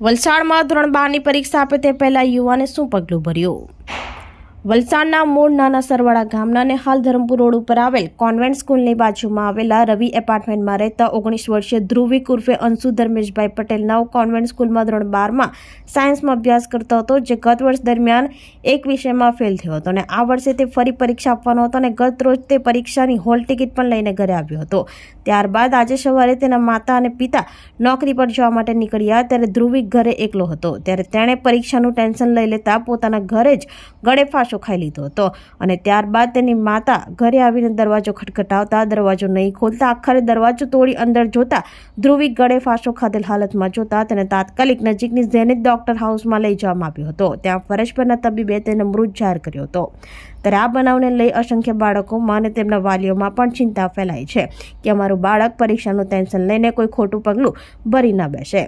વલસાડમાં ધોરણ બારની પરીક્ષા આપે તે પહેલા યુવાને શું પગલું ભર્યું? વલસાડના મૂળ નાના સરવાળા ગામનાને હાલ ધરમપુર રોડ ઉપર આવેલ કોન્વેન્ટ સ્કૂલની બાજુમાં આવેલા રવિ એપાર્ટમેન્ટમાં રહેતા ઓગણીસ વર્ષીય ધ્રુવિક ઉર્ફે અંશુ ધર્મેશભાઈ પટેલ નવ કોન્વેન્ટ સ્કૂલમાં ધોરણ બારમાં સાયન્સમાં અભ્યાસ કરતો હતો, જે ગત વર્ષ દરમિયાન એક વિષયમાં ફેલ થયો હતો અને આ વર્ષે તે ફરી પરીક્ષા આપવાનો હતો અને ગત રોજ તે પરીક્ષાની હોલ ટિકિટ પણ લઈને ઘરે આવ્યો હતો. ત્યારબાદ આજે સવારે તેના માતા અને પિતા નોકરી પર જવા માટે નીકળ્યા ત્યારે ધ્રુવિક ઘરે એકલો હતો. ત્યારે તેણે પરીક્ષાનું ટેન્શન લઈ લેતા પોતાના ઘરે જ ગળે ફાંસો ખાઈ લીધો હતો. અને ત્યારબાદ તેની માતા ઘરે આવીને દરવાજો ખટખટાવતા, દરવાજો નહીં ખોલતા, આખરે દરવાજો તોડી અંદર જોતા ધ્રુવિક ગળે ફાંસો ખાધેલ હાલતમાં જોતા તેને તાત્કાલિક નજીકની ઝેનિત ડોક્ટર હાઉસમાં લઈ જવામાં આવ્યો હતો. ત્યાં ફરજ પરના તબીબે તેને મૃત જાહેર કર્યો હતો. ત્યારે આ બનાવને લઈ અસંખ્ય બાળકોમાં અને તેમના વાલીઓમાં પણ ચિંતા ફેલાઈ છે કે અમારું બાળક પરીક્ષાનું ટેન્શન લઈને કોઈ ખોટું પગલું ભરી ન બેસે.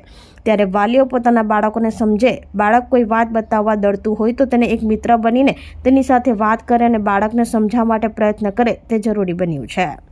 ત્યારે વાલીઓ પોતાના બાળકોને સમજે, બાળક કોઈ વાત બતાવવા દળતું હોય તો તેને એક મિત્ર બનીને તેની સાથે વાત કરે અને બાળકને સમજાવવા માટે પ્રયત્ન કરે તે જરૂરી બન્યું છે.